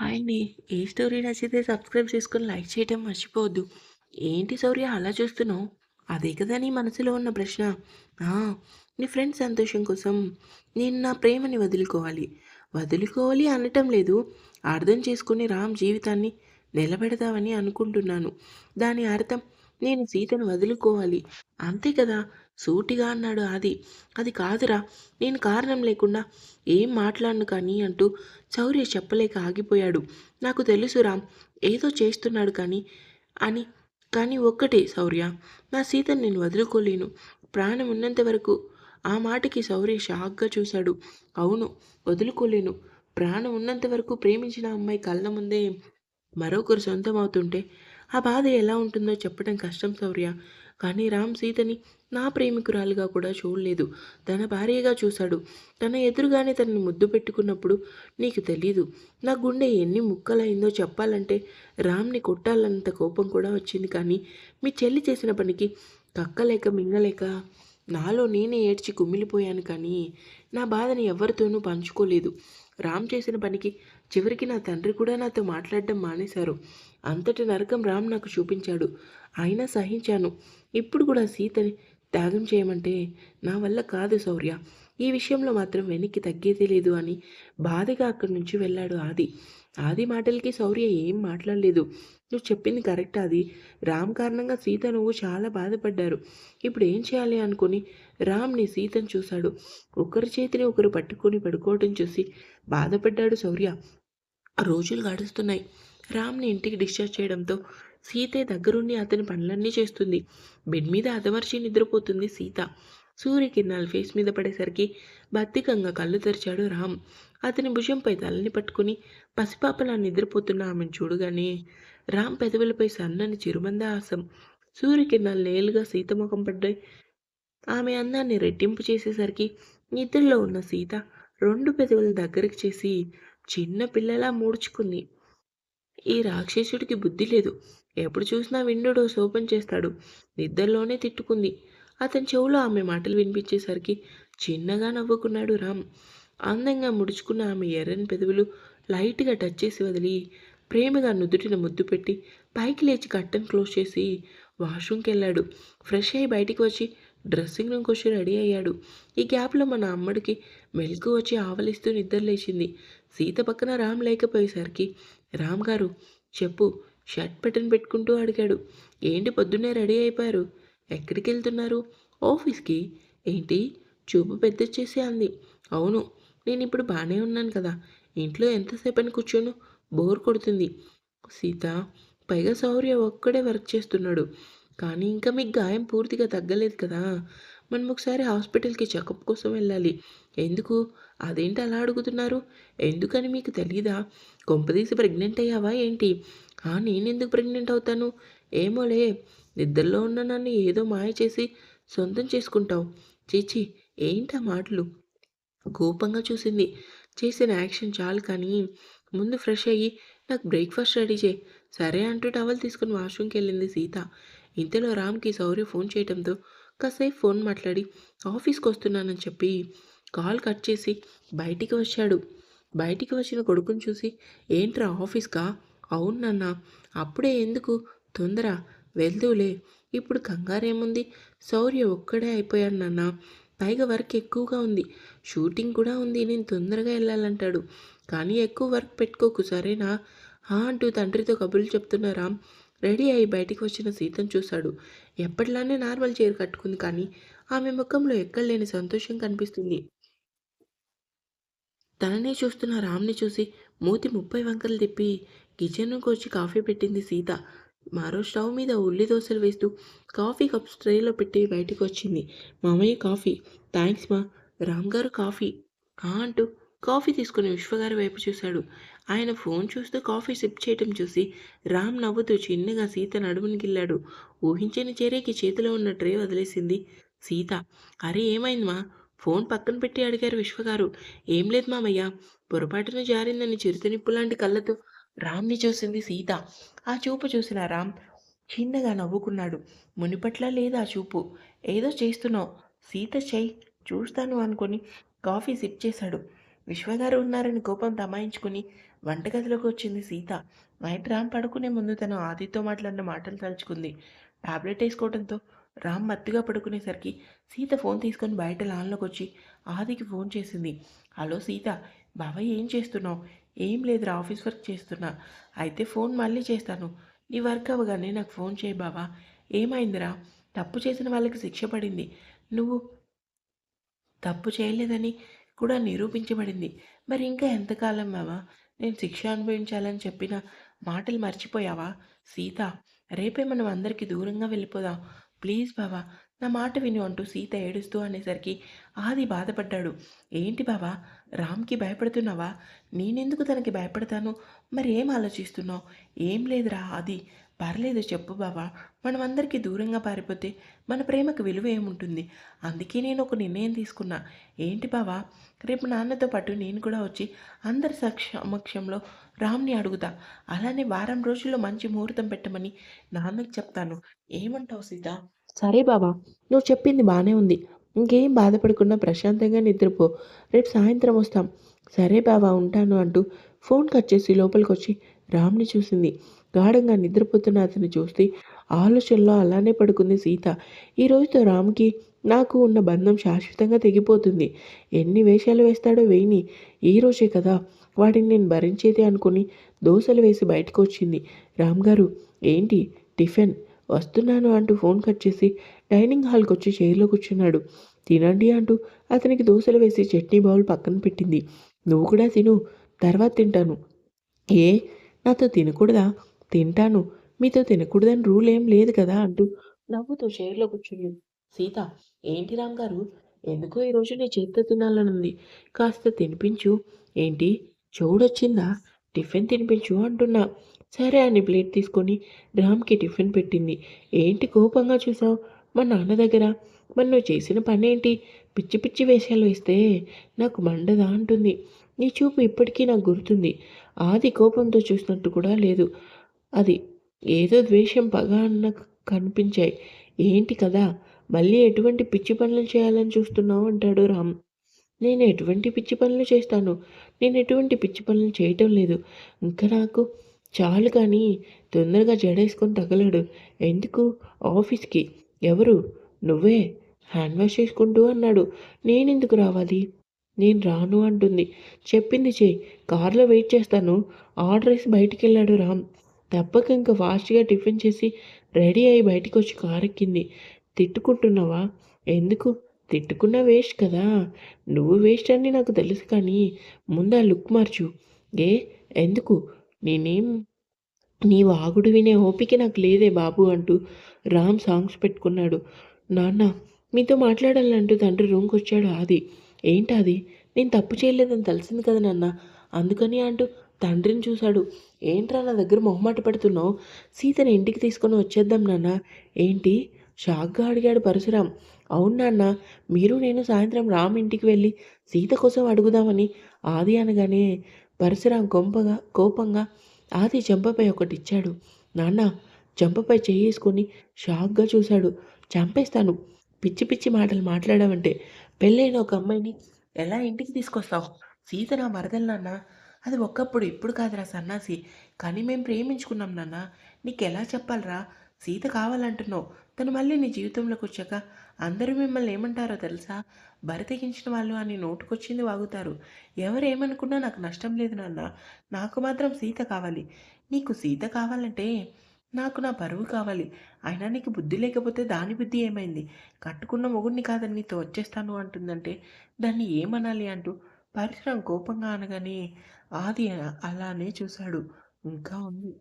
Hi అండి. ఏ story నచ్చితే సబ్స్క్రైబ్ చేసుకొని లైక్ చేయటం మర్చిపోవద్దు. ఏంటి శౌర్య అలా చూస్తున్నావు? అదే కదా నీ మనసులో ఉన్న ప్రశ్న. నీ ఫ్రెండ్ సంతోషం కోసం నేను నా ప్రేమని వదులుకోవాలి. వదులుకోవాలి అనటం లేదు. అర్థం చేసుకుని రామ్ జీవితాన్ని నిలబెడదామని అనుకుంటున్నాను. దాని అర్థం నేను సీతను వదులుకోవాలి. అంతే కదా! సూటిగా అన్నాడు ఆది. అది కాదురా! నేను కారణం లేకుండా ఏం మాట్లాడను కానీ అంటూ చౌర్య చెప్పలేక ఆగిపోయాడు. నాకు తెలుసు రామ్ ఏదో చేస్తున్నాడు కానీ అని కానీ ఒక్కటే శౌర్య నా సీతను నేను వదులుకోలేను. ప్రాణం ఉన్నంత వరకు ఆ మాటకి శౌర్య షాక్‌గా చూశాడు. అవును వదులుకోలేను. ప్రాణం ఉన్నంత వరకు ప్రేమించిన అమ్మాయి కళ్ళ ముందే మరొకరు సొంతమవుతుంటే ఆ బాధ ఎలా ఉంటుందో చెప్పడం కష్టం శౌర్య. కానీ రామ్ సీతని నా ప్రేమికురాలిగా కూడా చూడలేదు. తన భార్యగా చూశాడు. తన ఎదురుగానే తనని ముద్దు పెట్టుకున్నప్పుడు నీకు తెలీదు. నా గుండె ఎన్ని ముక్కలైందో చెప్పాలంటే రామ్‌ని కొట్టాలన్నంత కోపం కూడా వచ్చింది కానీ మీ చెల్లి చేసిన పనికి కక్కలేక మింగలేక నాలో నేనే ఏడ్చి కుమిలిపోయాను కానీ నా బాధని ఎవరితోనూ పంచుకోలేదు. రామ్ చేసిన పనికి చివరికి నా తండ్రి కూడా నాతో మాట్లాడడం మానేశారు. అంతటి నరకం రామ్ నాకు చూపించాడు. అయినా సహించాను. ఇప్పుడు కూడా సీతని త్యాగం చేయమంటే నా వల్ల కాదు శౌర్య. ఈ విషయంలో మాత్రం వెనక్కి తగ్గేదే లేదు అని బాధగా అక్కడి నుంచి వెళ్ళాడు ఆది. ఆది మాటలకి శౌర్య ఏం మాట్లాడలేదు. నువ్వు చెప్పింది కరెక్ట్ ఆది. రామ్ కారణంగా సీత నువ్వు చాలా బాధపడ్డారు. ఇప్పుడు ఏం చేయాలి అనుకుని రామ్‌ని సీతని చూశాడు. ఒకరి చేతిని ఒకరు పట్టుకొని పడుకోవడం చూసి బాధపడ్డాడు శౌర్య. రోజులు గడుస్తున్నాయి. రామ్‌ని ఇంటికి డిశ్చార్జ్ చేయడంతో సీతే దగ్గరుండి అతని పనులన్నీ చేస్తుంది. బెడ్ మీద అదమర్చి నిద్రపోతుంది సీత. సూర్యకిరణాలు ఫేస్ మీద పడేసరికి బద్దికంగా కళ్ళు తెరిచాడు రామ్. అతని భుజంపై తలని పట్టుకుని పసిపాపలా నిద్రపోతున్న ఆమెను చూడగానే రామ్ పెదవులపై సన్నని చిరుమందహాసం. సూర్యకిరణాలు నేలుగా సీత ముఖం పడ్డాయి. ఆమె అందాన్ని రెట్టింపు చేసేసరికి నిద్రలో ఉన్న సీత రెండు పెదవులు దగ్గరికి చేసి చిన్న పిల్లలా మూడ్చుకుంది. ఈ రాక్షసుడికి బుద్ధి లేదు. ఎప్పుడు చూసినా విండో డోర్స్ చేస్తాడు. నిద్రలోనే తిట్టుకుంది. అతని చెవులో ఆమె మాటలు వినిపించేసరికి చిన్నగా నవ్వుకున్నాడు రామ్. అందంగా ముడుచుకున్న ఆమె ఎర్రని పెదవులు లైట్‌గా టచ్ చేసి వదిలి ప్రేమగా నుదుటిన ముద్దు పెట్టి పైకి లేచి కర్టెన్ క్లోజ్ చేసి వాష్రూమ్కి వెళ్ళాడు ఫ్రెష్ అయ్యి బయటికి వచ్చి డ్రెస్సింగ్ రూమ్కి వచ్చి రెడీ అయ్యాడు. ఈ గ్యాప్‌లో మన అమ్మడికి మెలకు వచ్చి ఆవలిస్తూ నిద్రలేచింది. సీత పక్కన రామ్ లేకపోయేసరికి రామ్ గారు చెప్పు షర్ట్ బటన్ పెట్టుకుంటూ అడిగాడు. ఏంటి పొద్దున్నే రెడీ అయిపోయారు. ఎక్కడికి వెళ్తున్నారు ఆఫీస్‌కి. ఏంటి చూపు పెద్దొచ్చేసి అంది. అవును. నేను ఇప్పుడు బాగానే ఉన్నాను కదా! ఇంట్లో ఎంతసేపని కూర్చోను? బోర్ కొడుతుంది. సీత పైగా సౌర్య ఒక్కడే వర్క్ చేస్తున్నాడు. కానీ ఇంకా మీకు గాయం పూర్తిగా తగ్గలేదు కదా! మనం ఒకసారి హాస్పిటల్‌కి చెకప్ కోసం వెళ్ళాలి. ఎందుకు? అదేంటి అలా అడుగుతున్నారు? ఎందుకని మీకు తెలీదా? కొంపదీసి ప్రెగ్నెంట్ అయ్యావా ఏంటి? ఆ! నేనెందుకు ప్రెగ్నెంట్ అవుతాను? ఏమోలే నిద్రలో ఉన్న నన్ను ఏదో మాయ చేసి సొంతం చేసుకుంటావు. చీచి ఏంటా మాటలు? కోపంగా చూసింది. చేసిన యాక్షన్ చాలు కానీ ముందు ఫ్రెష్ అయ్యి నాకు బ్రేక్‌ఫాస్ట్ రెడీ చేయి సరే అంటూ టవల్ తీసుకొని వాష్‌రూమ్‌కెళ్ళింది సీత. ఇంతలో రామ్‌కి సౌర్య ఫోన్ చేయడంతో కాసేపు ఫోన్ మాట్లాడి ఆఫీస్కి వస్తున్నానని చెప్పి కాల్ కట్ చేసి బయటికి వచ్చాడు. బయటికి వచ్చిన కొడుకుని చూసి ఏంట్రా ఆఫీస్‌కా? అవును నాన్న అప్పుడే ఎందుకు తొందర? వెళ్దువులే. ఇప్పుడు కంగారేముంది? శౌర్య ఒక్కడే అయిపోయాడు నాన్న పైగా వర్క్ ఎక్కువగా ఉంది. షూటింగ్ కూడా ఉంది. నేను తొందరగా వెళ్ళాలంటాడు కానీ ఎక్కువ వర్క్ పెట్టుకోకు సరేనా? ఆ! అంటూ తండ్రితో కబుర్లు చెప్తున్న రామ్ రెడీ అయి బయటికి వచ్చిన సీతను చూశాడు. ఎప్పటిలానే నార్మల్ చీర కట్టుకుంది కానీ ఆమె ముఖంలో ఎక్కడలేని సంతోషం కనిపిస్తుంది. తననే చూస్తున్న రామ్‌ని చూసి మూతి ముప్పై వంకలు తిప్పి కిచెన్ వచ్చి కాఫీ పెట్టింది సీత. మరో స్టవ్ మీద ఉల్లి దోశలు వేస్తూ కాఫీ కప్స్ ట్రేలో పెట్టి బయటికొచ్చింది. మామయ్య కాఫీ. థ్యాంక్స్ మా. రామ్ గారు కాఫీ. అంటూ కాఫీ తీసుకుని విశ్వగారి వైపు చూశాడు. ఆయన ఫోన్ చూస్తూ కాఫీ సిప్ చేయటం చూసి రామ్ నవ్వుతూ చిన్నగా సీత నడుముని గిల్లాడు. ఊహించని చేరేకి చేతిలో ఉన్న ట్రే వదిలేసింది సీత. అరే ఏమైంది మా? ఫోన్ పక్కన పెట్టి అడిగారు విశ్వగారు. ఏం లేదు మామయ్య. పొరపాటున జారిందని చిరుతనిప్పు లాంటి కళ్ళతో రామ్‌ని చూసింది సీత. ఆ చూపు చూసిన రామ్ చిన్నగా నవ్వుకున్నాడు. మునిపట్లా లేదు ఆ చూపు. ఏదో చేస్తున్నావు. సీత చెయ్ చూస్తాను అనుకొని కాఫీ సిప్ చేశాడు. విశ్వగారు ఉన్నారని కోపం తమాయించుకుని వంటగదిలోకి వచ్చింది సీత. నైట్ రామ్ పడుకునే ముందు తను ఆదితో మాట్లాడిన మాటలు తలుచుకుంది. టాబ్లెట్ వేసుకోవడంతో రామ్ మత్తుగా పడుకునేసరికి సీత ఫోన్ తీసుకొని బయట లాన్లోకి వచ్చి ఆదికి ఫోన్ చేసింది. హలో సీత బాబాయ్ ఏం చేస్తున్నావు? ఏం లేదురా ఆఫీస్ వర్క్ చేస్తున్నా. అయితే ఫోన్ మళ్ళీ చేస్తాను. నీ వర్క్ అవ్వగానే నాకు ఫోన్ చేయి బావా. ఏమైందిరా తప్పు చేసిన వాళ్ళకి శిక్ష పడింది. నువ్వు తప్పు చేయలేదని కూడా నిరూపించబడింది. మరి ఇంకా ఎంతకాలం మావా? నేను శిక్ష అనుభవించాలని చెప్పిన మాటలు మర్చిపోయావా? సీత రేపే మనం అందరికీ దూరంగా వెళ్ళిపోదాం. ప్లీజ్ బావా నా మాట విను అంటూ సీత ఏడుస్తూ అనేసరికి ఆది బాధపడ్డాడు. ఏంటి బావా రామ్కి భయపడుతున్నావా? నేనెందుకు తనకి భయపడతాను? మరి ఏం ఆలోచిస్తున్నావు? ఏం లేదురా ఆది. పర్లేదు చెప్పు బావా. మనం అందరికీ దూరంగా పారిపోతే మన ప్రేమకు విలువ ఏముంటుంది? అందుకే నేను ఒక నిర్ణయం తీసుకున్నా. ఏంటి బావా? రేపు నాన్నతో పాటు నేను కూడా వచ్చి అందరి సమక్షంలో రామ్ని అడుగుతా. అలానే వారం రోజుల్లో మంచి ముహూర్తం పెట్టమని నాన్నకి చెప్తాను. ఏమంటావు సీత? సరే బావా. నువ్వు చెప్పింది బాగానే ఉంది. ఇంకేం బాధపడకుండా ప్రశాంతంగా నిద్రపో. రేపు సాయంత్రం వస్తాం. సరే బావా ఉంటాను అంటూ ఫోన్ కట్ చేసి లోపలికి వచ్చి రామ్ని చూసింది. గాఢంగా నిద్రపోతున్న అతన్ని చూస్తే ఆలోచనలో అలానే పడుకుంది సీత. ఈ రోజుతో రామ్కి నాకు ఉన్న బంధం శాశ్వతంగా తెగిపోతుంది. ఎన్ని వేషాలు వేస్తాడో వేయని ఈ రోజే కదా వాటిని నేను భరించేది అనుకుని దోశలు వేసి బయటకు వచ్చింది రామ్ గారు ఏంటి? టిఫిన్? వస్తున్నాను అంటూ ఫోన్ కట్ చేసి డైనింగ్ హాల్కి వచ్చి చైర్లో కూర్చున్నాడు. తినండి అంటూ అతనికి దోశలు వేసి చట్నీ బౌల్ పక్కన పెట్టింది. నువ్వు కూడా తిను తర్వాత తింటాను. ఏ? నాతో తినకూడదా? తింటాను. మీతో తినకూడదని రూల్ ఏం లేదు కదా అంటూ నవ్వుతో చైర్లో కూర్చుని సీత ఏంటి రామ్ గారు? ఎందుకో ఈరోజు నీ చేతితో తినాలనుంది. కాస్త తినిపించు. ఏంటి? చూడొచ్చిందా టిఫిన్ తినిపించు అంటున్నా. సరే అని ప్లేట్ తీసుకొని రామ్కి టిఫిన్ పెట్టింది. ఏంటి కోపంగా చూసావు? మా నాన్న దగ్గర. మరి నువ్వు చేసిన పని ఏంటి పిచ్చి పిచ్చి వేషాలు వేస్తే నాకు మండదా అంటుంది. నీ చూపు ఇప్పటికీ నాకు గుర్తుంది. ఆది కోపంతో చూసినట్టు కూడా లేదు. అది ఏదో ద్వేషం పగ అన్న కనిపించాయి. ఏంటి కదా? మళ్ళీ ఎటువంటి పిచ్చి పనులు చేయాలని చూస్తున్నావు అంటాడు రామ్. నేను ఎటువంటి పిచ్చి పనులు చేస్తాను? నేను ఎటువంటి పిచ్చి పనులు చేయటం లేదు. ఇంకా నాకు చాలు కానీ తొందరగా జడేసుకొని తగలడు. ఎందుకు? ఆఫీస్కి. ఎవరు? నువ్వే. హ్యాండ్ వాష్ చేసుకుంటూ అన్నాడు. నేనెందుకు రావాలి? నేను రాను అంటుంది. చెప్పింది చేయి. కార్లో వెయిట్ చేస్తాను. ఆర్డర్ వేసి బయటికి వెళ్ళాడు రామ్. దెబ్బకి ఇంకా ఫాస్ట్గా టిఫిన్ చేసి రెడీ అయ్యి బయటికి వచ్చి కారెక్కింది. తిట్టుకుంటున్నావా? ఎందుకు? తిట్టుకున్నా వేస్ట్ కదా. నువ్వు వేస్ట్ అని నాకు తెలుసు కానీ ముందు ఆ లుక్ మార్చు. ఏ? ఎందుకు? నేనేం? నీ వాగుడు వినే ఓపిక నాకు లేదే బాబు అంటూ రామ్ సాంగ్స్ పెట్టుకున్నాడు. నాన్న మీతో మాట్లాడాలంటూ తండ్రి రూమ్కి వచ్చాడు ఆది. ఏంటది? నేను తప్పు చేయలేదని తెలిసింది కదా నాన్న. అందుకని అంటూ తండ్రిని చూశాడు. ఏంట్రా నా దగ్గర మొహమాట పెడుతున్నావు? సీతని ఇంటికి తీసుకొని వచ్చేద్దాం నాన్న. ఏంటి? షాక్గా అడిగాడు పరశురాం అవును నాన్న మీరు నేను సాయంత్రం రామ్ ఇంటికి వెళ్ళి సీత కోసం అడుగుదామని. ఆది అనగానే పరశురాం కొంపగా కోపంగా ఆది చెంపపై ఒకటి ఇచ్చాడు. నాన్న చెంపపై చేసుకొని షాక్గా చూశాడు. చంపేస్తాను. పిచ్చి పిచ్చి మాటలు మాట్లాడావంటే పెళ్ళైన ఒక అమ్మాయిని ఎలా ఇంటికి తీసుకొస్తావు? సీత నా మరదలు నాన్న. అది ఒకప్పుడు ఇప్పుడు కాదురా సన్నాసి. కానీ మేము ప్రేమించుకున్నాం నాన్న. నీకు ఎలా చెప్పాలరా? సీత కావాలంటున్నావు. తను మళ్ళీ నీ జీవితంలోకి వచ్చాక అందరూ మిమ్మల్ని ఏమంటారో తెలుసా? బరితెగించిన వాళ్ళు అని నోటుకొచ్చింది వాగుతారు. ఎవరు ఏమనుకున్నా నాకు నష్టం లేదు నాన్న. నాకు మాత్రం సీత కావాలి. నీకు సీత కావాలంటే నాకు నా పరువు కావాలి. అయినా నీకు బుద్ధి లేకపోతే దాని బుద్ధి ఏమైంది? కట్టుకున్న మొగుడిని కాదని నీతో వచ్చేస్తాను అంటుందంటే దాన్ని ఏమనాలి అంటూ? పరిశ్రమ కోపంగా అనగానే ఆది అలానే చూశాడు. ఇంకా ఉంది.